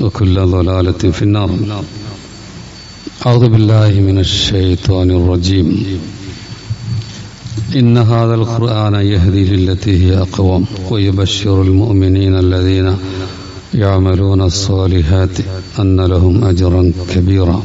وكل ضلالة في النار. أعوذ بالله من الشيطان الرجيم. إن هذا القرآن يهدي للتي هي أقوم ويبشر المؤمنين الذين يعملون الصالحات أن لهم أجرا كبيرا.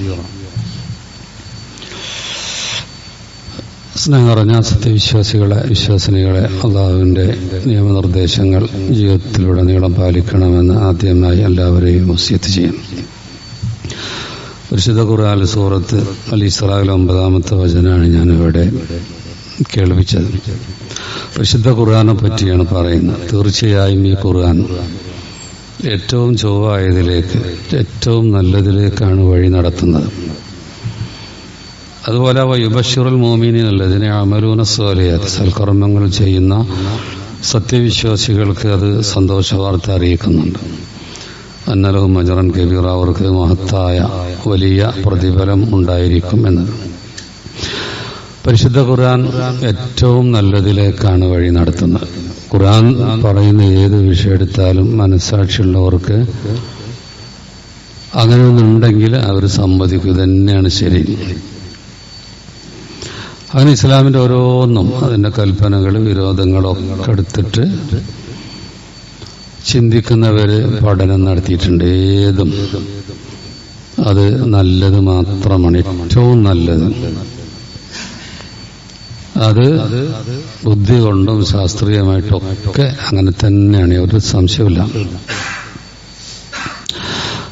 സ്നേഹം നിറഞ്ഞ സത്യവിശ്വാസികളെ വിശ്വാസിനികളെ അള്ളാഹുവിന്റെ നിയമനിർദ്ദേശങ്ങൾ ജീവിതത്തിലുടനീളം പാലിക്കണമെന്ന് ആദ്യമായി എല്ലാവരെയും വസ്യത്ത് ചെയ്യും. പരിശുദ്ധ ഖുർആൽ സൂറത്ത് അലി ഇസ്രായേൽ ഒമ്പതാമത്തെ വചനാണ് ഞാനിവിടെ കേൾപ്പിച്ചത്. പരിശുദ്ധ ഖുർആനെ പറ്റിയാണ് പറയുന്നത്. തീർച്ചയായും ഈ ഖുർആൻ ഏറ്റവും ചൊവ്വായതിലേക്ക് ഏറ്റവും നല്ലതിലേക്കാണ് വഴി നടത്തുന്നത്. അതുപോലെ യുബഷിറുൽ മോമിനല്ലതിനെ അമലൂന സ്വാലിയത് സൽക്കർമ്മങ്ങൾ ചെയ്യുന്ന സത്യവിശ്വാസികൾക്ക് അത് സന്തോഷ വാർത്ത അറിയിക്കുന്നുണ്ട്. അന്നലഹു മജറൻ കബീർ അവർക്ക് മഹത്തായ വലിയ പ്രതിഫലം ഉണ്ടായിരിക്കും എന്നത്. പരിശുദ്ധ ഖുർആൻ ഏറ്റവും നല്ലതിലേക്കാണ് വഴി നടത്തുന്നത്. ഖുർആൻ പറയുന്ന ഏത് വിഷയം എടുത്താലും മനസ്സാക്ഷിയുള്ളവർക്ക് അങ്ങനെ ഒന്നുണ്ടെങ്കിൽ അവർ സമ്മതിക്കുക തന്നെയാണ് ശരി. അങ്ങനെ ഇസ്ലാമിന്റെ ഓരോന്നും അതിന്റെ കൽപ്പനകൾ വിരോധങ്ങളൊക്കെ എടുത്തിട്ട് ചിന്തിക്കുന്നവര് പഠനം നടത്തിയിട്ടുണ്ട്. ഏതും. അത് നല്ലത് മാത്രമാണ്. ഏറ്റവും നല്ലത്. അത് ബുദ്ധി കൊണ്ടും ശാസ്ത്രീയമായിട്ടൊക്കെ അങ്ങനെ തന്നെയാണ്. ഒരു സംശയമില്ല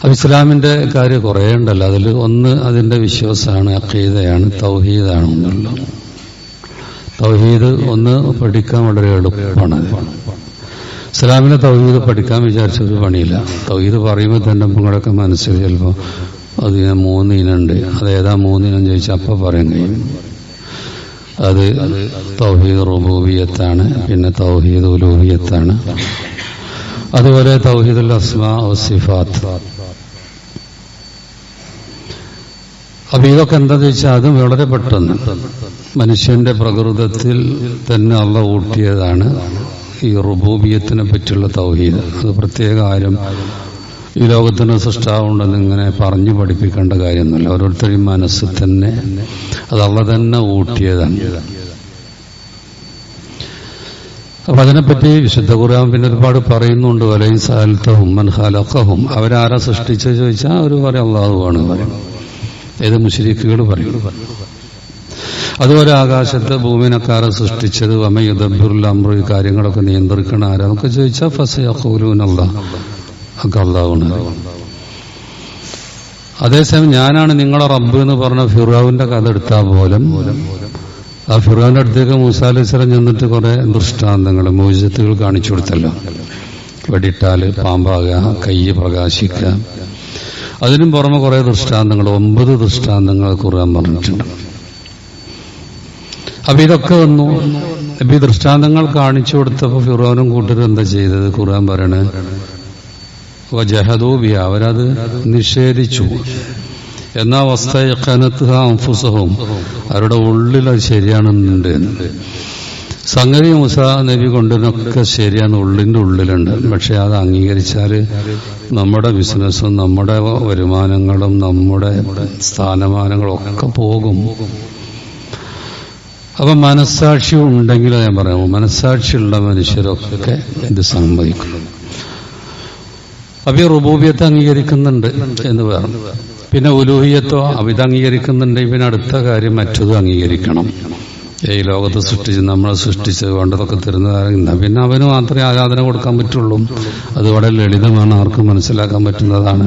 അപ്പൊ ഇസ്ലാമിന്റെ കാര്യം കുറേ ഉണ്ടല്ലോ. അതിൽ ഒന്ന് അതിന്റെ വിശ്വാസമാണ് അക്കീതയാണ് തൗഹീദാണ് തൗഹീദ് ഒന്ന് പഠിക്കാൻ വളരെ എളുപ്പമാണ്. ഇസ്ലാമിലെ തൗഹീദ് പഠിക്കാൻ വിചാരിച്ച ഒരു പണിയില്ല. തൗഹീദ് പറയുമ്പോൾ തന്നെ നിങ്ങളൊക്കെ മനസ്സിൽ ചിലപ്പോൾ അത് ഞാൻ മൂന്നിനുണ്ട്. അത് ഏതാ മൂന്നിനം ചോദിച്ചാൽ അപ്പം പറയാൻ കഴിയും. അത് തൗഹീദ് റുബൂബിയത്താണ് പിന്നെ തൗഹീദ് ഉലൂബിയത്താണ് അതുപോലെ തൗഹീദുൽ അസ്മാ സിഫാത്ത്. അപ്പൊ ഇതൊക്കെ എന്താന്ന് വെച്ചാൽ അതും വളരെ പെട്ടെന്ന്. മനുഷ്യന്റെ പ്രകൃതത്തിൽ തന്നെ അള്ള ഊട്ടിയതാണ് ഈ റുബൂബിയത്തിനെ പറ്റിയുള്ള തൗഹീദ്. അത് പ്രത്യേക ആരും ഈ ലോകത്തിന് സൃഷ്ടാവുണ്ടെന്ന് ഇങ്ങനെ പറഞ്ഞു പഠിപ്പിക്കേണ്ട കാര്യമൊന്നുമില്ല. ഓരോരുത്തരുടെയും മനസ്സ് തന്നെ അത് അള്ള തന്നെ ഊട്ടിയതാണ്. അപ്പൊ അതിനെപ്പറ്റി വിശുദ്ധ ഖുർആൻ പിന്നെ ഒരുപാട് പറയുന്നുണ്ട്. വലയും സാലത്തഹും മൻഹാലക്കഹും അവരാരാ സൃഷ്ടിച്ചത് ചോദിച്ചാൽ അവർ പറയും അള്ളാഹുവാണ് പറയും. ഏത് മുഷരിക്കുകൾ പറയും. അതുപോലെ ആകാശത്തെ ഭൂമിനക്കാരെ സൃഷ്ടിച്ചത് വമയുദബുറുൽ അമ്രു കാര്യങ്ങളൊക്കെ നിയന്ത്രിക്കണ ആരാന്നൊക്കെ ചോദിച്ചാൽ ഫസയഖൂലൂനല്ല. ഒക്കെ അള്ളാഹുണ് അതേസമയം ഞാനാണ് നിങ്ങളെ റബ്ബ് എന്ന് പറഞ്ഞ ഫിറാവിന്റെ കഥ എടുത്താൽ പോലും ആ ഫിറാവിന്റെ അടുത്തേക്ക് മൂസാ അലൈഹി സ്വലം ചെന്നിട്ട് കുറെ ദൃഷ്ടാന്തങ്ങൾ മോചിതത്തുകൾ കാണിച്ചു കൊടുത്തല്ലോ. വെടിട്ടാൽ പാമ്പാകുക കയ്യ് പ്രകാശിക്കുക. അതിനും പുറമെ കുറെ ദൃഷ്ടാന്തങ്ങൾ. ഒമ്പത് ദൃഷ്ടാന്തങ്ങൾ ഖുർആൻ പറഞ്ഞിട്ടുണ്ട്. അപ്പൊ ഇതൊക്കെ വന്നു. അപ്പൊ ഈ ദൃഷ്ടാന്തങ്ങൾ കാണിച്ചു കൊടുത്തപ്പോൾ ഫിറോനും കൂട്ടരും എന്താ ചെയ്തത്? ഖുർആൻ പറയണേ ജഹദൂബി അവരത് നിഷേധിച്ചു. എന്നാ വസ്തയക്കനത്ത് അവരുടെ ഉള്ളിൽ അത് ശരിയാണെന്നുണ്ട്. സംഗതി മുസ നബി കൊണ്ടുവരുന്നൊക്കെ ശരിയാണ്. ഉള്ളിന്റെ ഉള്ളിലുണ്ട്. പക്ഷെ അത് അംഗീകരിച്ചാൽ നമ്മുടെ ബിസിനസ്സും നമ്മുടെ വരുമാനങ്ങളും നമ്മുടെ സ്ഥാനമാനങ്ങളും ഒക്കെ പോകും. അപ്പം മനസ്സാക്ഷി ഉണ്ടെങ്കിൽ ഞാൻ പറയാമോ? മനസ്സാക്ഷിയുള്ള മനുഷ്യരൊക്കെ ഇത് സമ്മതിക്കും അപ്പം റുബൂബിയത്തെ അംഗീകരിക്കുന്നുണ്ട് എന്ന് പറഞ്ഞു പിന്നെ ഉലൂഹിയത്തോ അവിത അംഗീകരിക്കുന്നുണ്ടെങ്കിൽ പിന്നെ അടുത്ത കാര്യം മറ്റത് അംഗീകരിക്കണം. ഈ ലോകത്ത് സൃഷ്ടിച്ച് നമ്മളെ സൃഷ്ടിച്ച് വേണ്ടതൊക്കെ തരുന്നതാണ് പിന്നെ അവന് മാത്രമേ ആരാധന കൊടുക്കാൻ പറ്റുള്ളൂ. അത് വളരെ ലളിതമാണ് ആർക്കും മനസ്സിലാക്കാൻ പറ്റുന്നതാണ്.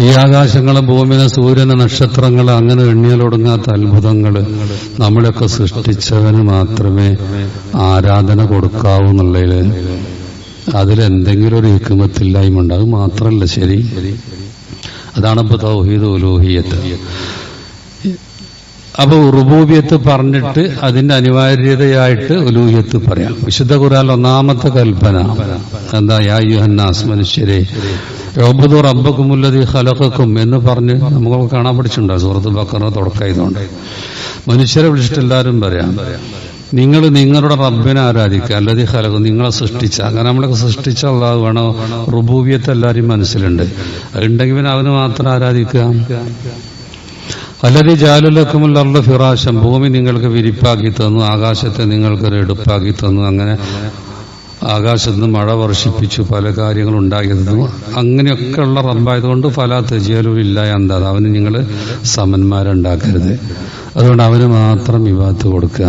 ഈ ആകാശങ്ങളെ ഭൂമിനെ സൂര്യനെ നക്ഷത്രങ്ങൾ അങ്ങനെ എണ്ണിയാലൊടുങ്ങാത്ത അത്ഭുതങ്ങൾ നമ്മളെയൊക്കെ സൃഷ്ടിച്ചവന് മാത്രമേ ആരാധന കൊടുക്കാവൂ എന്നുള്ളതിൽ അതിലെന്തെങ്കിലും ഒരു ഹിക്കുമത്തില്ലായ്മ ഉണ്ട്. അത് മാത്രമല്ല ശരി. അതാണ് ഇപ്പൊ തൗഹീദ് ഉലൂഹിയത്ത്. അപ്പൊ റുബൂബിയത്ത് പറഞ്ഞിട്ട് അതിന്റെ അനിവാര്യതയായിട്ട് ഉലൂഹിയത്ത് പറയാം. വിശുദ്ധ ഖുറാൻ ഒന്നാമത്തെ കൽപ്പന. എന്താ? യാ മനുഷ്യരെ റബ്ബുദു റബ്ബക്കുമുല്ലതി ഹലഹക്കും എന്ന് പറഞ്ഞ് നമുക്ക് കാണാൻ പഠിച്ചിട്ടുണ്ടോ. സുഹൃത്ത് ബക്കറ തുടക്കായതുകൊണ്ട് മനുഷ്യരെ വിളിച്ചിട്ട് എല്ലാവരും പറയാം. നിങ്ങൾ നിങ്ങളുടെ റബ്ബിനെ ആരാധിക്കുക. അല്ലാതെ ഖലഖ് നിങ്ങളെ സൃഷ്ടിച്ച അങ്ങനെ നമ്മളൊക്കെ സൃഷ്ടിച്ച അള്ളാഹ് വേണോ? റുബൂബിയത്ത് എല്ലാവരും മനസ്സിലുണ്ട്. അതുണ്ടെങ്കിൽ പിന്നെ അവന് മാത്രം ആരാധിക്കുക. അല്ലതി ജാലുലക്കുമുള്ള ഫിറാശം ഭൂമി നിങ്ങൾക്ക് വിരിപ്പാക്കി തന്നു ആകാശത്തെ നിങ്ങൾക്കൊരു എടുപ്പാക്കി തന്നു അങ്ങനെ ആകാശത്ത് നിന്ന് മഴ വർഷിപ്പിച്ചു പല കാര്യങ്ങളും ഉണ്ടാക്കി തന്നു. അങ്ങനെയൊക്കെയുള്ള റബ്ബായതുകൊണ്ട് ഫല തെജിയലും ഇല്ല എന്താ അവന് നിങ്ങൾ സമന്മാരുണ്ടാക്കരുത്. അതുകൊണ്ട് അവന് മാത്രം വിവാദത്ത് കൊടുക്കുക.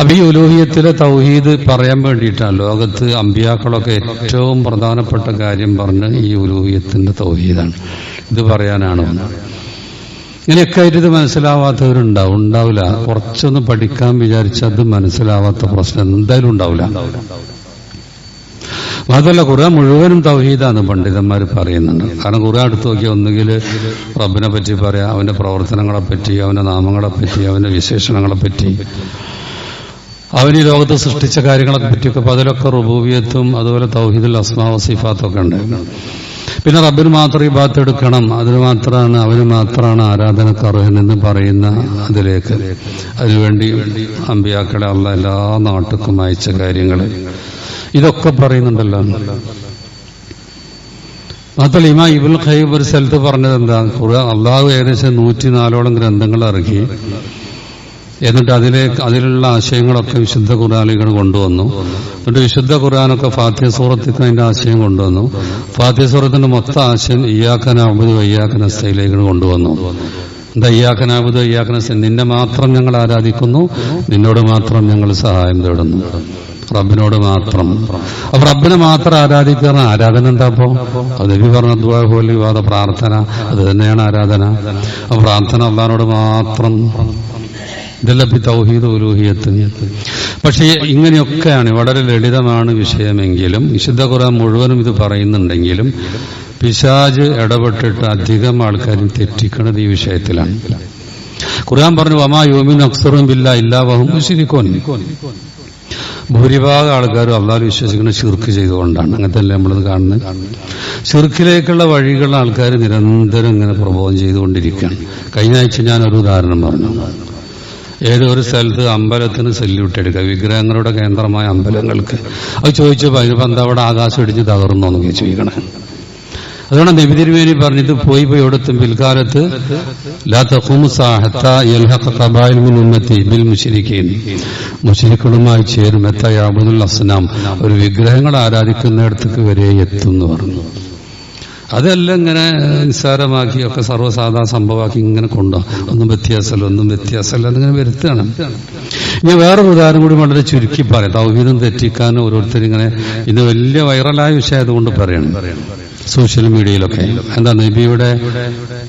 അപ്പൊ ഈ ഉലൂഹിയത്തിലെ തൗഹീദ് പറയാൻ വേണ്ടിയിട്ടാണ് ലോകത്ത് അമ്പിയാക്കളൊക്കെ ഏറ്റവും പ്രധാനപ്പെട്ട കാര്യം പറഞ്ഞ് ഈ ഉലൂഹിയത്തിന്റെ തൗഹീദാണ്. ഇത് പറയാനാണ്. ഇങ്ങനെയൊക്കെ ആയിട്ട് ഇത് മനസ്സിലാവാത്തവരുണ്ടാവും ഉണ്ടാവില്ല. കുറച്ചൊന്ന് പഠിക്കാൻ വിചാരിച്ചാൽ അത് മനസ്സിലാവാത്ത പ്രശ്നം എന്തായാലും ഉണ്ടാവില്ല. മാത്രമല്ല ഖുർആൻ മുഴുവനും തൗഹീദാണ് പണ്ഡിതന്മാർ പറയുന്നുണ്ട്. കാരണം ഖുർആൻ എടുത്തു നോക്കിയാൽ ഒന്നുകിൽ റബ്ബിനെ പറ്റി പറയാം അവന്റെ പ്രവർത്തനങ്ങളെപ്പറ്റി അവന്റെ നാമങ്ങളെ അവന്റെ വിശേഷണങ്ങളെ പറ്റി. അവൻ ഈ ലോകത്ത് സൃഷ്ടിച്ച കാര്യങ്ങളെ പറ്റിയൊക്കെ അപ്പോൾ അതിലൊക്കെ റുബൂബിയത്തും അതുപോലെ തൗഹീദുൽ അസ്മാ വസീഫാത്തൊക്കെ ഉണ്ട്. പിന്നെ റബ്ബിന് മാത്രം ഈ ഭാഗത്ത് എടുക്കണം. അതിന് മാത്രമാണ് അവന് മാത്രമാണ് ആരാധനക്കർഹൻ എന്ന് പറയുന്ന അതിലേക്ക്. അതിനുവേണ്ടി അമ്പിയാക്കളെ ഉള്ള എല്ലാ നാട്ടുക്കും അയച്ച കാര്യങ്ങൾ. ഇതൊക്കെ പറയുന്നുണ്ടല്ലോ. മാത്രമല്ല ഇമാ ഇബുൽ ഖൈബ് ഒരു സ്ഥലത്ത് പറഞ്ഞത് എന്താ? ഖുർആൻ അള്ളാഹു ഏകദേശം നൂറ്റിനാലോളം ഗ്രന്ഥങ്ങൾ ഇറക്കി. എന്നിട്ട് അതിലെ അതിലുള്ള ആശയങ്ങളൊക്കെ വിശുദ്ധ ഖുർആാനികൾ കൊണ്ടുവന്നു. എന്നിട്ട് വിശുദ്ധ ഖുർആാനൊക്കെ ഫാത്തിയ സൂറത്തിൽ അതിന്റെ ആശയം കൊണ്ടുവന്നു. ഫാത്തിയ സൂറത്തിന്റെ മൊത്തം ആശയം ഇയാക്കനാബുദ് വയ്യാക്കന സ്ഥയിലേക്ക് കൊണ്ടുവന്നു. എന്താ ഇയാക്കനാബുദ് ഇയാക്കന നിന്നെ മാത്രം ഞങ്ങൾ ആരാധിക്കുന്നു. നിന്നോട് മാത്രം ഞങ്ങൾ സഹായം തേടുന്നു. റബ്ബിനോട് മാത്രം. അപ്പൊ റബ്ബിനെ മാത്രം ആരാധിക്കുന്ന ആരാധന എന്താ അപ്പോ? അത് നബി പറഞ്ഞ ദ്വാഹോലി വാദ പ്രാർത്ഥന. അത് തന്നെയാണ് ആരാധന. പ്രാർത്ഥന അള്ളഹാനോട് മാത്രം. ഇതെല്ലാം തൗഹീദ് ഉലൂഹിയത്ത്. പക്ഷേ ഇങ്ങനെയൊക്കെയാണ് വളരെ ലളിതമാണ് വിഷയമെങ്കിലും വിശുദ്ധ ഖുർആൻ മുഴുവനും ഇത് പറയുന്നുണ്ടെങ്കിലും പിശാജ് ഇടപെട്ടിട്ട് അധികം ആൾക്കാരും തെറ്റിക്കണത് ഈ വിഷയത്തിലാണ്. ഖുർആൻ പറഞ്ഞു വമാ യോമിൻ അക്സറും ഇല്ല ഇല്ലാ വഹും ശരിക്കോൻ ഭൂരിഭാഗം ആൾക്കാരും അള്ളാഹ് വിശ്വസിക്കുന്ന ഷിർക്ക് ചെയ്തുകൊണ്ടാണ്. അങ്ങനത്തെ അല്ലേ നമ്മളത് കാണുന്നത്? ശിർക്കിലേക്കുള്ള വഴികൾ ആൾക്കാർ നിരന്തരം ഇങ്ങനെ പ്രബോധം ചെയ്തുകൊണ്ടിരിക്കുകയാണ്. കഴിഞ്ഞ ആഴ്ച ഞാൻ ഒരു ഉദാഹരണം പറഞ്ഞു. ഏതോ ഒരു സ്ഥലത്ത് അമ്പലത്തിന് സെല്യൂട്ട് എടുക്കുക? വിഗ്രഹങ്ങളുടെ കേന്ദ്രമായ അമ്പലങ്ങൾക്ക്. അത് ചോദിച്ചപ്പോൾ അതിനിപ്പോൾ എന്താ അവിടെ ആകാശം ഇടിഞ്ഞ് തകർന്നു എന്നൊക്കെ ചോദിക്കണേ. അതുകൊണ്ട് നബി തിരുമേനി പറഞ്ഞത് പോയി പോയി എടുത്തും പിൽക്കാലത്ത് മുശ്രിക്കുകളുമായി ചേരും. എത്തയാബുദുൽ അസ്നാം. ഒരു വിഗ്രഹങ്ങൾ ആരാധിക്കുന്നിടത്തേക്ക് വരെ എത്തും എന്ന് പറഞ്ഞു. അതെല്ലാം ഇങ്ങനെ നിസ്സാരമാക്കി ഒക്കെ സർവസാധാ സംഭവമാക്കി ഇങ്ങനെ കൊണ്ടോ. ഒന്നും വ്യത്യാസമല്ല ഒന്നും വ്യത്യാസമല്ല എന്നിങ്ങനെ വരുത്തുകയാണ്. ഇനി വേറൊരു ഉദാഹരണം കൂടി വളരെ ചുരുക്കി പറയാം. തൗഹീദം തെറ്റിക്കാൻ ഓരോരുത്തർ ഇങ്ങനെ ഇത് വലിയ വൈറലായ വിഷയമായതുകൊണ്ട് പറയണം. സോഷ്യൽ മീഡിയയിലൊക്കെ. എന്താ നബിയുടെ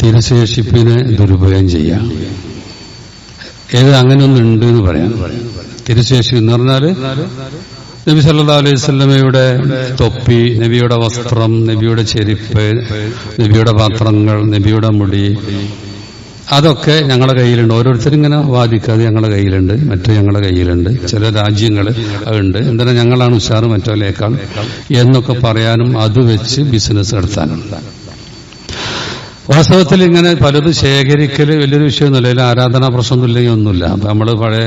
തിരശേഷിപ്പിനെ ദുരുപയോഗം ചെയ്യാം? ഏത് അങ്ങനെ ഒന്നും ഉണ്ട് എന്ന് പറയാം. തിരശേഷി എന്ന് പറഞ്ഞാൽ നബി സല്ലാ അലൈഹി സ്വലമയുടെ തൊപ്പി നബിയുടെ വസ്ത്രം നബിയുടെ ചെരുപ്പ് നബിയുടെ പാത്രങ്ങൾ നബിയുടെ മുടി അതൊക്കെ ഞങ്ങളുടെ കയ്യിലുണ്ട്. ഓരോരുത്തരും ഇങ്ങനെ വാദിക്കാതെ ഞങ്ങളുടെ കയ്യിലുണ്ട് മറ്റു ഞങ്ങളുടെ കയ്യിലുണ്ട്. ചില രാജ്യങ്ങൾ ഉണ്ട്. എന്തിനാ ഞങ്ങളാണ് ഉഷാറ് മറ്റോലേക്കാൾ എന്നൊക്കെ പറയാനും അത് വെച്ച് ബിസിനസ് നടത്താനും വാസ്തവത്തിൽ ഇങ്ങനെ പലതും ശേഖരിക്കൽ വലിയൊരു വിഷയമൊന്നുമില്ല. അതിൽ ആരാധനാ പ്രശ്നമൊന്നുമില്ലെങ്കിൽ ഒന്നുമില്ല. അപ്പൊ നമ്മൾ പഴയ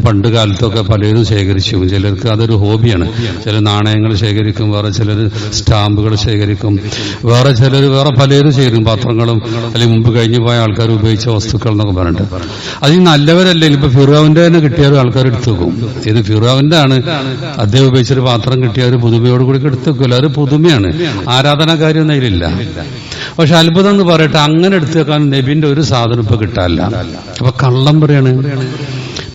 പണ്ട് കാലത്തൊക്കെ പലരും ശേഖരിച്ചു. ചിലർക്ക് അതൊരു ഹോബിയാണ്. ചില നാണയങ്ങൾ ശേഖരിക്കും വേറെ ചിലർ സ്റ്റാമ്പുകൾ ശേഖരിക്കും. വേറെ ചിലർ വേറെ പലരും ശേഖരിക്കും പാത്രങ്ങളും അല്ലെങ്കിൽ മുമ്പ് കഴിഞ്ഞു പോയ ആൾക്കാർ ഉപയോഗിച്ച വസ്തുക്കൾ എന്നൊക്കെ പറഞ്ഞിട്ട്. അത് നല്ലവരല്ലെങ്കിൽ നല്ലവരല്ലേ? ഇപ്പൊ ഫിറാവിന്റെ തന്നെ കിട്ടിയാലും ആൾക്കാർ എടുത്തു വെക്കും. ഇത് ഫിറാവിന്റെ ആണ്. അദ്ദേഹം ഉപയോഗിച്ചൊരു പാത്രം കിട്ടിയ ഒരു പുതുമയോട് കൂടി എടുത്തു വെക്കില്ല അത് പുതുമയാണ്. ആരാധനാ കാര്യമൊന്നും അതിലില്ല. പക്ഷെ അത്ഭുതം എന്ന് പറയട്ടെ അങ്ങനെ എടുത്തു വെക്കാൻ നബിന്റെ ഒരു സാധനം ഇപ്പൊ കിട്ടാല്ല അപ്പൊ കള്ളം പറയാണ്.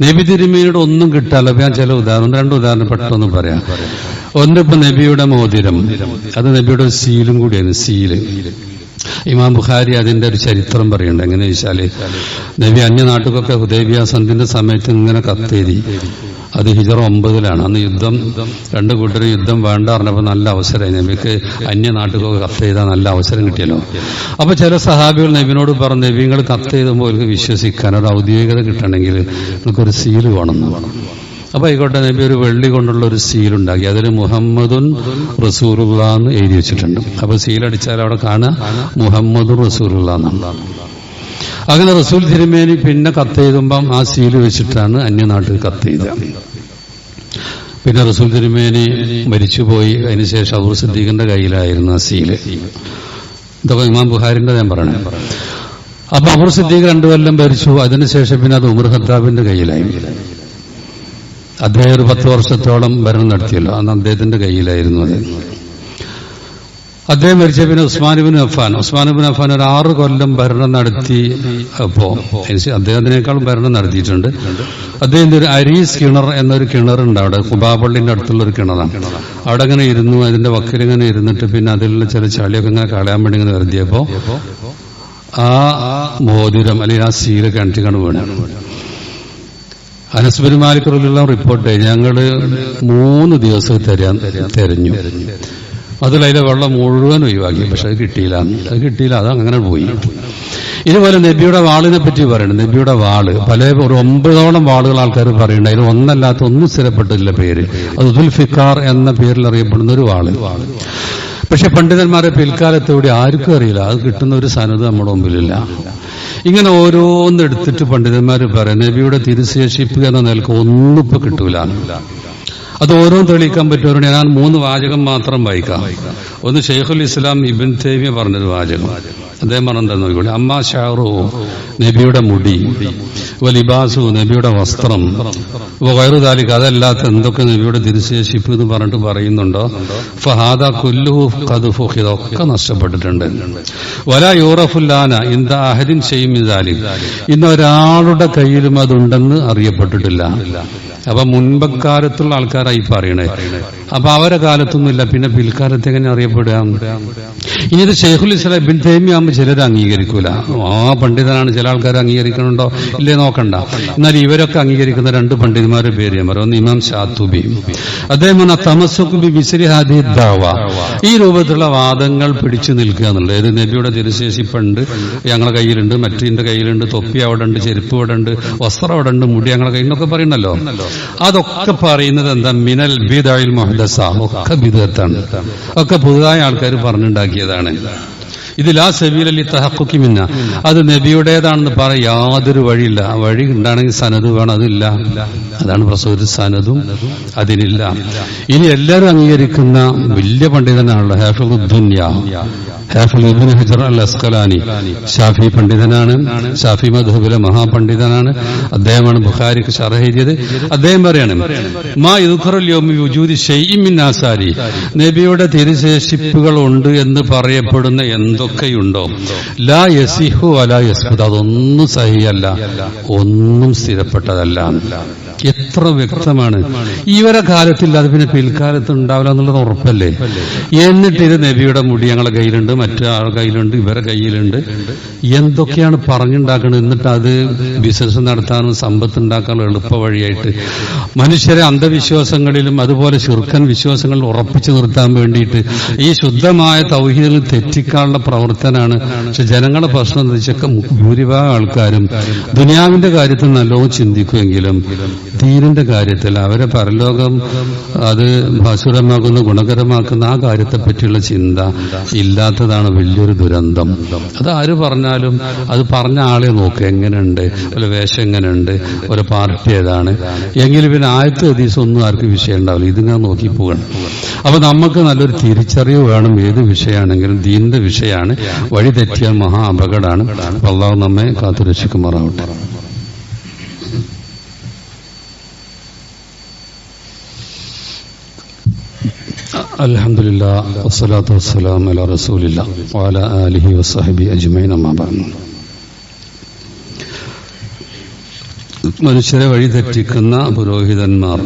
നബി തിരുമേനിയുടെ ഒന്നും കിട്ടാല്ല ഞാൻ ചില ഉദാഹരണം രണ്ട് ഉദാഹരണം പെട്ടെന്ന് പറയാം. ഒന്നിപ്പോ നബിയുടെ മോതിരം. അത് നബിയുടെ സീലും കൂടിയാണ് സീൽ. ഇമാം ബുഖാരി അതിന്റെ ഒരു ചരിത്രം പറയുന്നുണ്ട്. എങ്ങനെ വെച്ചാൽ നബി അന്യനാട്ടുകൊക്കെ ഹുദൈബിയ സന്ധിന്റെ സമയത്ത് ഇങ്ങനെ കത്തേരി. അത് ഹിജറ ഒമ്പതിലാണ്. അന്ന് യുദ്ധം രണ്ട് കൂട്ടരും യുദ്ധം വേണ്ട പറഞ്ഞപ്പോൾ നല്ല അവസരമായി. നബിക്ക് അന്യ അന്യനാട്ടുകൊക്കെ കത്ത് ചെയ്താൽ നല്ല അവസരം കിട്ടിയല്ലോ. അപ്പൊ ചില സഹാബികൾ നബിനോട് പറഞ്ഞു നബി നിങ്ങൾ കത്ത് ചെയ്തുമ്പോൾ അവർക്ക് വിശ്വസിക്കാൻ ഒരു ഔദ്യോഗികത കിട്ടണമെങ്കിൽ നിങ്ങൾക്കൊരു സീൽ വേണം. അപ്പൊ ആയിക്കോട്ടെ നബി ഒരു വെള്ളി കൊണ്ടുള്ള ഒരു സീലുണ്ടാക്കി. അതിൽ മുഹമ്മദുൻ റസൂറുള്ള എന്ന് എഴുതി വെച്ചിട്ടുണ്ട്. അപ്പൊ സീലടിച്ചാൽ അവിടെ കാണുക മുഹമ്മദുൻ റസൂറുള്ള എന്നാണ്. അങ്ങനെ റസൂൽ തിരുമേനി പിന്നെ കത്തെഴുതുമ്പം ആ സീൽ വെച്ചിട്ടാണ് അന്യനാട്ടിൽ കത്തെഴുതുക പിന്നെ റസൂൽ തിരുമേനി മരിച്ചുപോയി. അതിനുശേഷം അബൂർ സിദ്ദീഖിന്റെ കയ്യിലായിരുന്നു ആ സീൽ ഇതൊക്കെ ഇമാം ബുഹാരിന്റെ ഞാൻ പറയണേ. അപ്പൊ അബൂർ സിദ്ദീഖ് രണ്ടു കൊല്ലം ഭരിച്ചു. അതിനുശേഷം പിന്നെ അത് ഉമർ ഖത്താബിന്റെ കയ്യിലായി. അദ്ദേഹം ഒരു പത്ത് വർഷത്തോളം ഭരണം നടത്തിയല്ലോ. അന്ന് അദ്ദേഹത്തിന്റെ കയ്യിലായിരുന്നു അത്. അദ്ദേഹം മരിച്ച പിന്നെ ഉസ്മാനുബിൻ അഫാൻ ഉസ്മാനുബിൻ അഫാൻ ഒരു ആറ് കൊല്ലം ഭരണം നടത്തി അപ്പോ അദ്ദേഹത്തിനേക്കാളും ഭരണം നടത്തിയിട്ടുണ്ട്. അദ്ദേഹം ഒരു അരീസ് കിണർ എന്നൊരു കിണറുണ്ട് അവിടെ കുബാപള്ളിന്റെ അടുത്തുള്ള ഒരു കിണറാണ്. അവിടെ അങ്ങനെ ഇരുന്നു അതിന്റെ വക്കിലിങ്ങനെ ഇരുന്നിട്ട് പിന്നെ അതിലുള്ള ചില ചളിയൊക്കെ ഇങ്ങനെ കളയാൻ വേണ്ടി ഇങ്ങനെ കരുതിയപ്പോ ആ മോതിരം അല്ലെങ്കിൽ ആ സീല കിണറ്റിക്കാണ് വീണാണ് അനസ്ബിൻ റിപ്പോർട്ട് ഞങ്ങൾ മൂന്ന് ദിവസം തെരഞ്ഞു. അതിൽ അതിലെ വെള്ളം മുഴുവൻ ഒഴിവാക്കി. പക്ഷെ അത് കിട്ടിയില്ല. അത് കിട്ടിയില്ല. അത് അങ്ങനെ പോയി. ഇതുപോലെ നബിയുടെ വാളിനെ പറ്റി പറയുന്നത് നബിയുടെ വാൾ. പല ഒരു ഒമ്പതോളം വാളുകൾ ആൾക്കാർ പറയുന്നുണ്ട്. അതിൽ ഒന്നല്ലാത്ത ഒന്നും സ്ഥിരപ്പെട്ടില്ല പേര്. അത് ഉദുൽ ഫിക്കാർ എന്ന പേരിൽ അറിയപ്പെടുന്ന ഒരു വാൾ. പക്ഷെ പണ്ഡിതന്മാരെ പിൽക്കാലത്തോടെ ആർക്കും അറിയില്ല. അത് കിട്ടുന്ന ഒരു സന്നദ്ധ നമ്മുടെ മുമ്പിലില്ല. ഇങ്ങനെ ഓരോന്നെടുത്തിട്ട് പണ്ഡിതന്മാർ പറയാം നബിയുടെ തിരുശേഷിപ്പ് എന്ന നിലയ്ക്ക് ഒന്നും ഇപ്പൊ കിട്ടൂല. അത് ഓരോ തെളിയിക്കാൻ പറ്റുമോ ഞാൻ മൂന്ന് വാചകം മാത്രം വായിക്കാം. ഒന്ന് ഷെയ്ഖുൽ ഇസ്ലാം ഇബിൻ തേമിയ പറഞ്ഞൊരു വാചകം. അദ്ദേഹം പറഞ്ഞെന്താ നോക്കിക്കോളി അമ്മ ഷാറു നബിയുടെ മുടി വലിബാസു നബിയുടെ വസ്ത്രം വയറുതാലിക്ക് അതല്ലാത്ത എന്തൊക്കെ നബിയുടെ തിരിശേഷിപ്പ് എന്ന് പറഞ്ഞിട്ട് പറയുന്നുണ്ടോ? ഫഹാദ കുല്ലുഹു കതുഫുഖ് ഇതൊക്കെ നഷ്ടപ്പെട്ടിട്ടുണ്ട്. വല യൂറഫുല്ലാന ഇന്ത അഹരിൻ ചെയ്യും ഇതാലി ഇന്ന് ഒരാളുടെ കയ്യിലും അതുണ്ടെന്ന് അറിയപ്പെട്ടിട്ടില്ല. അപ്പൊ മുൻപക്കാലത്തുള്ള ആൾക്കാരായി പറയണേ. അപ്പൊ അവരെ കാലത്തൊന്നുമില്ല. പിന്നെ പിൽക്കാലത്ത് എങ്ങനെ അറിയപ്പെടുക ഇനി ഇത് ഷെയ്ഖുൽ ഇസ്ലാം ബിൻ തേമിയാകുമ്പോൾ ചിലർ അംഗീകരിക്കൂല. ആ പണ്ഡിതനാണ് ചില ആൾക്കാർ അംഗീകരിക്കണുണ്ടോ? ഇല്ലേ നോക്കണ്ട. എന്നാൽ ഇവരൊക്കെ അംഗീകരിക്കുന്ന രണ്ട് പണ്ഡിതന്മാരെ പേര് ഞാൻ പറയാം. ഒന്ന് ഇമാം ഷാത്തുബി. അദ്ദേഹം തമസുബി ബിസ്രി ഹാദി ദാവ. ഈ രൂപത്തിലുള്ള വാദങ്ങൾ പിടിച്ചു നിൽക്കുക എന്നുള്ളത്. ഏത് നബിയുടെ തിരുശേഷിപ്പുണ്ട് ഞങ്ങളെ കയ്യിലുണ്ട്. മറ്റിന്റെ കയ്യിലുണ്ട്. തൊപ്പി അവിടെ ഉണ്ട്. ചെരുപ്പ് അവിടെ ഉണ്ട്. വസ്ത്രം അവിടെ ഉണ്ട്. മുടി ഞങ്ങളെ കയ്യിൽ നിന്നൊക്കെ പറയണല്ലോ അതൊക്കെ പറയുന്നത് എന്താ? മിനൽ ബിദായിൽ മൊഹദസ. ഒക്കെ ബിദത്താണ് ഒക്കെ പുതുതായ ആൾക്കാർ പറഞ്ഞുണ്ടാക്കിയതാണ്. ഇതിൽ ലാ സബീലി തഹക്കുക്കി മിന്ന. അത് നബിയുടേതാണെന്ന് പറയാൻ യാതൊരു വഴിയില്ല. ആ വഴി ഉണ്ടാണെങ്കിൽ സനത് വേണം. അതില്ല. അതാണ് പ്രസവത്തിൽ സനതും അതിനില്ല. ഇനി എല്ലാവരും അംഗീകരിക്കുന്ന വലിയ പണ്ഡിതനാണല്ലോ ഹാഫിദുദ്ദുന്യ ഇബ്നു ഹജർ അൽ അസ്കലാനി. ഷാഫി പണ്ഡിതനാണ്. ഷാഫി മധുബിലെ മഹാപണ്ഡിതനാണ്. അദ്ദേഹമാണ് ബുഖാരിക്ക് ഷറഹ് അദ്ദേഹം പറയാണ് മാ ആസാരി നബിയുടെ തിരുശേഷിപ്പുകൾ ഉണ്ട് എന്ന് പറയപ്പെടുന്ന എന്തൊക്കെയുണ്ടോ? ലാ യസിഹു അല യസ്ബുദ്. അതൊന്നും സഹിയല്ല. ഒന്നും സ്ഥിരപ്പെട്ടതല്ല. എത്ര വ്യക്തമാണ്. ഇവരെ കാലത്തില്ലാതെ പിന്നെ പിൽക്കാലത്ത് ഉണ്ടാവില്ല എന്നുള്ളത് ഉറപ്പല്ലേ? എന്നിട്ട് ഇത് നബിയുടെ മുടി ഞങ്ങളെ കയ്യിലുണ്ട് മറ്റേ കയ്യിലുണ്ട് ഇവരെ കയ്യിലുണ്ട്. എന്തൊക്കെയാണ് പറഞ്ഞുണ്ടാക്കുന്നത് എന്നിട്ട് അത് ബിസിനസ് നടത്താനും സമ്പത്ത് ഉണ്ടാക്കാനും എളുപ്പ വഴിയായിട്ട് മനുഷ്യരെ അന്ധവിശ്വാസങ്ങളിലും അതുപോലെ ചുരുക്കൻ വിശ്വാസങ്ങളിൽ ഉറപ്പിച്ചു നിർത്താൻ വേണ്ടിയിട്ട് ഈ ശുദ്ധമായ തൗഹീദിൽ തെറ്റിക്കാനുള്ള പ്രവർത്തനമാണ്. പക്ഷെ ജനങ്ങളുടെ പ്രശ്നം എന്ന് വെച്ചൊക്കെ ഭൂരിഭാഗം ആൾക്കാരും ദുനിയാവിന്റെ കാര്യത്തിൽ നല്ലോണം ചിന്തിക്കുമെങ്കിലും ദീനിന്റെ കാര്യത്തിൽ അവരെ പരലോകം അത് ഭാസുരമാക്കുന്ന ഗുണകരമാക്കുന്ന ആ കാര്യത്തെ പറ്റിയുള്ള ചിന്ത ഇല്ലാത്തതാണ് വലിയൊരു ദുരന്തം. അത് ആര് പറഞ്ഞാലും അത് പറഞ്ഞ ആളെ നോക്ക് എങ്ങനെയുണ്ട് ഒരു വേഷം എങ്ങനെയുണ്ട് ഒരു പാർട്ടി ഏതാണ്. എങ്കിലും പിന്നെ ആദ്യത്തെ ഹദീസ് ഒന്നും ആർക്കും വിഷയം ഉണ്ടാവില്ല. ഇതിങ്ങനെ നോക്കി പോകണം. അപ്പൊ നമുക്ക് നല്ലൊരു തിരിച്ചറിവ് വേണം ഏത് വിഷയമാണെങ്കിലും ദീനിന്റെ വിഷയമാണ്. വഴി തെറ്റിയാൽ മഹാ അപകടമാണ്. അള്ളാഹു നമ്മെ കാത്തുരക്ഷിക്കുമാറാവട്ടെ. الحمد لله والصلاة والسلام على رسول الله وعلى آله وصحبه أجمعين أما بعد മനുഷ്യരെ വഴി തെറ്റിക്കുന്ന പുരോഹിതന്മാർ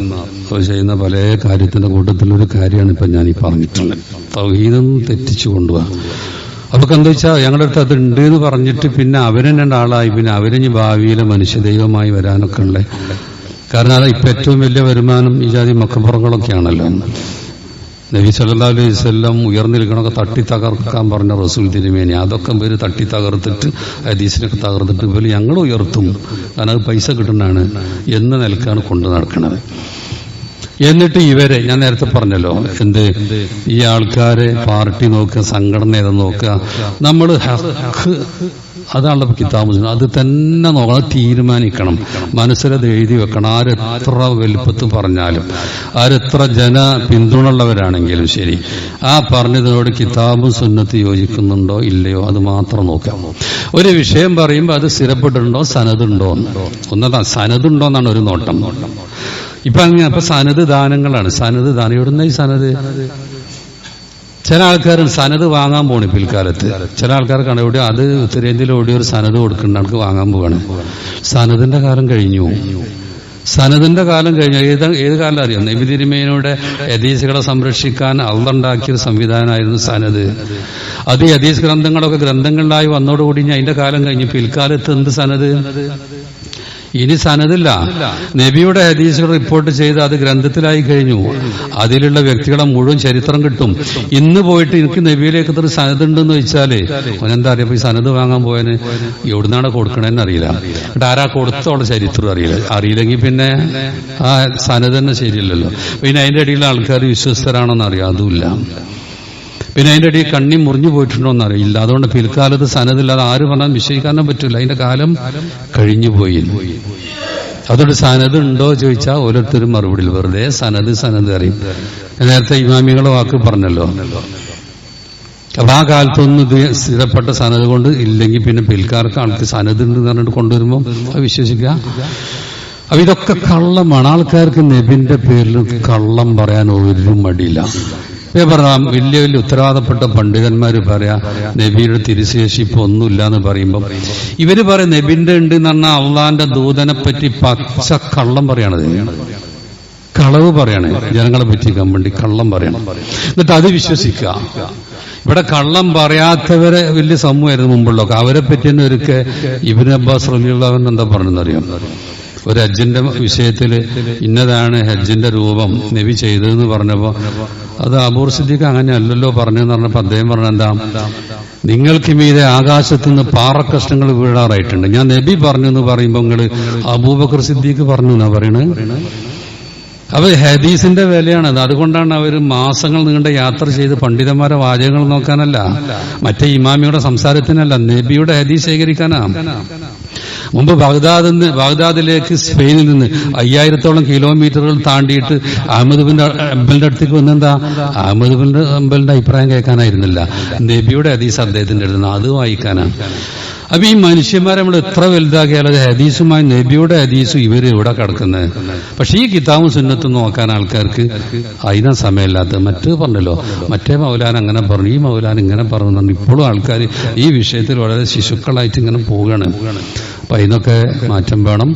അവർ ചെയ്യുന്ന പല കാര്യത്തിന്റെ കൂട്ടത്തിൽ ഒരു കാര്യമാണ് ഇപ്പൊ ഞാൻ ഈ പറഞ്ഞിട്ടുള്ളത് തൗഹീദും തെറ്റിച്ചു കൊണ്ടുപോവാ അപ്പൊ എന്താ വെച്ചാൽ ഞങ്ങളുടെ അടുത്ത് അത് ഉണ്ട് എന്ന് പറഞ്ഞിട്ട് പിന്നെ അവരും രണ്ടാളായി പിന്നെ അവരിഞ്ഞ് ഭാവിയിലെ മനുഷ്യ ദൈവമായി വരാനൊക്കെ ഉള്ളത് കാരണം അത് ഇപ്പൊ ഏറ്റവും വലിയ വരുമാനം ഈ ജാതി മക്കപ്പുറങ്ങളൊക്കെയാണല്ലോ നബി സല്ലാ അലൈഹി ഉയർന്നിരിക്കണമൊക്കെ തട്ടി തകർക്കാൻ പറഞ്ഞ റസൂൽ തിരുമേനി. അതൊക്കെ പേര് തട്ടി തകർത്തിട്ട് ഹദീസിനൊക്കെ തകർത്തിട്ട് ഇവർ ഞങ്ങൾ ഉയർത്തും. കാരണം അത് പൈസ കിട്ടുന്നതാണ് എന്ന നിലക്കാണ് കൊണ്ടു നടക്കുന്നത് എന്നിട്ട് ഇവരെ ഞാൻ നേരത്തെ പറഞ്ഞല്ലോ എന്ത് ഈ ആൾക്കാരെ പാർട്ടി നോക്കുക സംഘടന ഏതാ നോക്കുക. നമ്മൾ അതാണല്ലോ കിതാബ് അത് തന്നെ നോക്കണം തീരുമാനിക്കണം. മനസ്സിലത് എഴുതി വെക്കണം. ആരെത്ര വലുപ്പത്ത് പറഞ്ഞാലും ആരെത്ര ജന പിന്തുണുള്ളവരാണെങ്കിലും ശരി ആ പറഞ്ഞതിനോട് കിതാബും സുന്നത്ത് യോജിക്കുന്നുണ്ടോ ഇല്ലയോ അത് മാത്രം നോക്കാം ഒരു വിഷയം പറയുമ്പോൾ അത് സ്ഥിരപ്പെട്ടിട്ടുണ്ടോ സനതുണ്ടോ ഒന്നതാ സനതുണ്ടോ എന്നാണ് ഒരു നോട്ടം നോട്ടം. ഇപ്പൊ അങ്ങനെ അപ്പൊ സനത് ദാനങ്ങളാണ്. സനത് ദാനം. എവിടുന്ന സനത് ചില ആൾക്കാർ സനത് വാങ്ങാൻ പോണി പിൽക്കാലത്ത്. ചില ആൾക്കാർക്കാണ് എവിടെ അത് ഉത്തരേന്ത്യയിൽ ഓടി ഒരു സനത് കൊടുക്കേണ്ട ആൾക്ക് വാങ്ങാൻ പോവാണ്. സനതിന്റെ കാലം കഴിഞ്ഞു. സനതിന്റെ കാലം കഴിഞ്ഞു. ഏത് ഏത് കാലം അറിയാം? നബി തിരുമേനയുടെ യതീസുകളെ സംരക്ഷിക്കാൻ അള്ളുണ്ടാക്കിയ ഒരു സംവിധാനമായിരുന്നു സനത് അത് യതീസ് ഗ്രന്ഥങ്ങളൊക്കെ ഗ്രന്ഥങ്ങളിലായി വന്നതോടുകൂടി അതിന്റെ കാലം കഴിഞ്ഞു. പിൽക്കാലത്ത് എന്ത് സനത് ഇനി സനദില്ല. നബിയുടെ ഹദീസുകൾ റിപ്പോർട്ട് ചെയ്ത് അത് ഗ്രന്ഥത്തിലായി കഴിഞ്ഞു. അതിലുള്ള വ്യക്തികളെ മുഴുവൻ ചരിത്രം കിട്ടും. ഇന്ന് പോയിട്ട് എനിക്ക് നബിയിലേക്ക് ഇത്ര സനതുണ്ടെന്ന് വെച്ചാലേ അവനെന്താ അറിയാം? ഈ സനത് വാങ്ങാൻ പോയന്. എവിടുന്നാണ് കൊടുക്കണമെന്ന് അറിയില്ല. എന്നിട്ട് ആരാ കൊടുത്തോളം ചരിത്രം അറിയില്ല. അറിയില്ലെങ്കിൽ പിന്നെ ആ സനത് തന്നെ ശരിയല്ലല്ലോ. പിന്നെ അതിന്റെ ഇടയിൽ ആൾക്കാർ വിശ്വസ്തരാണെന്ന് അറിയാം. അതുമില്ല പിന്നെ അതിന്റെ ഇടയിൽ കണ്ണി മുറിഞ്ഞു പോയിട്ടുണ്ടോ എന്നറിയില്ല. അതുകൊണ്ട് പിൽക്കാലത്ത് സനതില്ലാതെ ആര് പറഞ്ഞാൽ വിശ്വസിക്കാനും പറ്റില്ല അതിന്റെ കാലം കഴിഞ്ഞു പോയി. അതുകൊണ്ട് സനത് ഉണ്ടോ ചോദിച്ചാൽ ഓരോരുത്തരും മറുപടി വെറുതെ സനത് സനത് അറിയും നേരത്തെ ഇമാമികളെ വാക്ക് പറഞ്ഞല്ലോ. അപ്പൊ ആ കാലത്തൊന്നും ഇത് സ്ഥിരപ്പെട്ട സനത് കൊണ്ട് ഇല്ലെങ്കിൽ പിന്നെ പിൽക്കാർക്ക് ആൾക്ക് സനത് ഉണ്ട് പറഞ്ഞിട്ട് കൊണ്ടുവരുമ്പോൾ അത് വിശ്വസിക്കുക. അപ്പൊ ഇതൊക്കെ കള്ളമാണ്. ആൾക്കാർക്ക് നബിന്റെ പേരിൽ കള്ളം പറയാൻ ഒരു മടിയില്ല. ഞാൻ പറഞ്ഞ വലിയ വലിയ ഉത്തരവാദപ്പെട്ട പണ്ഡിതന്മാര് പറയാ നബിയുടെ തിരുശേഷി ഇപ്പൊ ഒന്നുമില്ല എന്ന് പറയുമ്പോൾ ഇവർ പറയാം നബിന്റെ ഉണ്ട് എന്ന് പറഞ്ഞാൽ അള്ളാന്റെ ദൂതനെ പറ്റി പച്ച കള്ളം പറയണത്. കളവ് പറയണേ. ജനങ്ങളെ പറ്റിക്കാൻ കമ്പണ്ടി കള്ളം പറയണം. എന്നിട്ട് അത് വിശ്വസിക്കുക. ഇവിടെ കള്ളം പറയാത്തവരെ വലിയ സമൂഹമായിരുന്നു മുമ്പുള്ളൊക്കെ അവരെ പറ്റി തന്നെ ഒരുക്കെ ഇബിൻ അബ്ബാസ് റബിയുള്ളവൻ എന്താ പറഞ്ഞെന്നറിയാം ഒരു ഹജ്ജിന്റെ വിഷയത്തിൽ ഇന്നതാണ് ഹജ്ജിന്റെ രൂപം നബി ചെയ്തതെന്ന് പറഞ്ഞപ്പോ അത് അബൂർ സിദ്ദീഖ് അങ്ങനെ അല്ലല്ലോ പറഞ്ഞെന്ന് പറഞ്ഞപ്പോ അദ്ദേഹം പറഞ്ഞ എന്താ നിങ്ങൾക്ക് മീതെ ആകാശത്ത് നിന്ന് പാറക്കഷ്ണങ്ങൾ വീഴാറായിട്ടുണ്ട്. ഞാൻ നബി പറഞ്ഞു എന്ന് പറയുമ്പോൾ നിങ്ങൾ അബൂബക്കർ സിദ്ദീഖ് പറഞ്ഞു എന്നാ പറയണത് അപ്പൊ ഹദീസിന്റെ വിലയാണത് അതുകൊണ്ടാണ് അവർ മാസങ്ങൾ നീണ്ട യാത്ര ചെയ്ത് പണ്ഡിതന്മാരെ വാചകങ്ങൾ നോക്കാനല്ല മറ്റേ ഇമാമിയുടെ സംസാരത്തിനല്ല നബിയുടെ ഹദീസ് ശേഖരിക്കാനാ. മുമ്പ് ബാഗ്ദാദിൽ നിന്ന് ബാഗ്ദാദിലേക്ക് സ്പെയിനിൽ നിന്ന് അയ്യായിരത്തോളം കിലോമീറ്ററുകൾ താണ്ടിയിട്ട് അഹമ്മദ് ബിൻ അമ്പലിന്റെ അടുത്തേക്ക് വന്നെന്താ? അഹമ്മദ് ബിൻ അമ്പലിന്റെ അഭിപ്രായം കേൾക്കാനായിരുന്നില്ല. നബിയുടെ ഹദീസ് അദ്ദേഹത്തിന്റെ അടുത്ത് അത് വായിക്കാനാണ്. അപ്പൊ ഈ മനുഷ്യന്മാരെ നമ്മൾ എത്ര വലുതാക്കിയാലും ഹദീസുമായി നബിയുടെ ഹദീസും ഇവർ ഇവിടെ കിടക്കുന്നത് പക്ഷെ ഈ കിതാബും സുന്നത്തും നോക്കാൻ ആൾക്കാർക്ക് അതിനാ സമയമില്ലാത്ത മറ്റേ പറഞ്ഞല്ലോ മറ്റേ മൗലാൻ അങ്ങനെ പറഞ്ഞു ഈ മൗലാൻ ഇങ്ങനെ പറഞ്ഞു ഇപ്പോഴും ആൾക്കാർ ഈ വിഷയത്തിൽ വളരെ ശിശുക്കളായിട്ട് ഇങ്ങനെ പോവുകയാണ്. അപ്പൊ അതിനൊക്കെ മാറ്റം വേണം.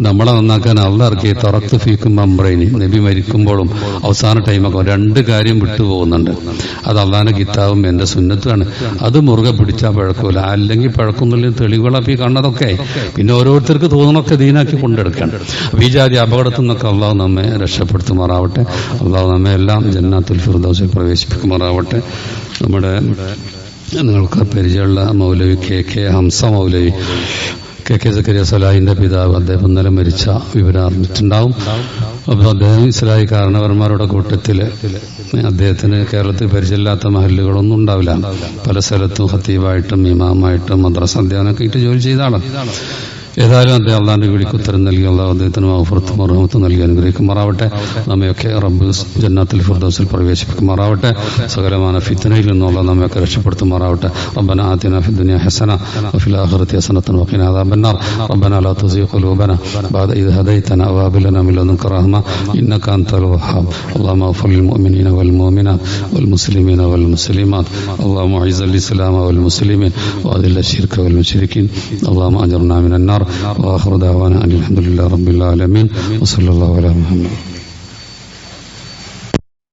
നമ്മളെ നന്നാക്കാൻ അള്ള ഇറക്കി തുറത്ത് ഫീക്കും അമ്പ്രൈനി നബി മരിക്കുമ്പോഴും അവസാന ടൈമൊക്കെ രണ്ട് കാര്യം വിട്ടുപോകുന്നുണ്ട് അത് അള്ളാന്റെ കിതാബും എന്റെ സുന്നത്തുമാണ്. അത് മുറുകെ പിടിച്ചാൽ പഴക്കൂല. അല്ലെങ്കിൽ പഴക്കുന്നില്ല തെളിവുകളപ്പി കാണുന്നതൊക്കെ. പിന്നെ ഓരോരുത്തർക്ക് തോന്നണൊക്കെ ദീനാക്കി കൊണ്ടെടുക്കണം അപ്പൊ ഈ ജാതി അപകടത്തിൽ നിന്നൊക്കെ അള്ളാഹു നമ്മെ രക്ഷപ്പെടുത്തുമാറാവട്ടെ. അള്ളാഹു നമ്മെ എല്ലാം ജന്നാത്തുൽ ഫിർദോസിൽ പ്രവേശിപ്പിക്കുമാറാവട്ടെ. നമ്മുടെ നിങ്ങൾക്ക് പരിചയമുള്ള മൗലവി കെ കെ ഹംസ മൗലവി. കെ കെ സക്കരിയ സലാഹിന്റെ പിതാവ് അദ്ദേഹം ഇന്നലെ മരിച്ച വിവരം അറിഞ്ഞിട്ടുണ്ടാവും. അപ്പോൾ അദ്ദേഹം ഇസ്ലാഹി കാരണവന്മാരുടെ കൂട്ടത്തിൽ അദ്ദേഹത്തിന് കേരളത്തിൽ പരിചയമില്ലാത്ത മഹല്ലുകളൊന്നും ഉണ്ടാവില്ല. പല സ്ഥലത്തും ഹത്തീബായിട്ടും ഇമാമായിട്ടും മദ്രസ അധ്യാനൊക്കെ ഇട്ട് ജോലി ചെയ്ത ആളാണ്. ഏതായാലും അദ്ദേഹം അള്ളാന്റെ വിളിക്ക് ഉത്തരം നൽകി അള്ളാഹു അദ്ദേഹത്തിന് മഹഫുറത്തും അർഹമത്തും നൽകി അനുഗ്രഹിക്കുമാറാവട്ടെ നമ്മയൊക്കെ റബ്ബ് ജന്നാത്തിൽ ഫിർദൗസിൽ പ്രവേശിപ്പിക്കുമാറാവട്ടെ സകലമായ ഫിത്തനയിൽ നിന്നുള്ള നമ്മയൊക്കെ രക്ഷപ്പെടുത്തുമാറാവട്ടെ ربنا آتنا في الدنيا حسنة وفي الآخرة حسنة وقنا عذاب النار ربنا لا تزغ قلوبنا بعد إذ هديتنا وهب لنا من لدنك رحمة إنك أنت الوهاب اللهم اغفر للمؤمنين والمؤمنات والمسلمين والمسلمات اللهم أعز الإسلام والمسلمين وأذل الشرك والمشركين اللهم أجرنا من النار وآخر دعوانا أن الحمد لله رب العالمين وصلى الله على محمد.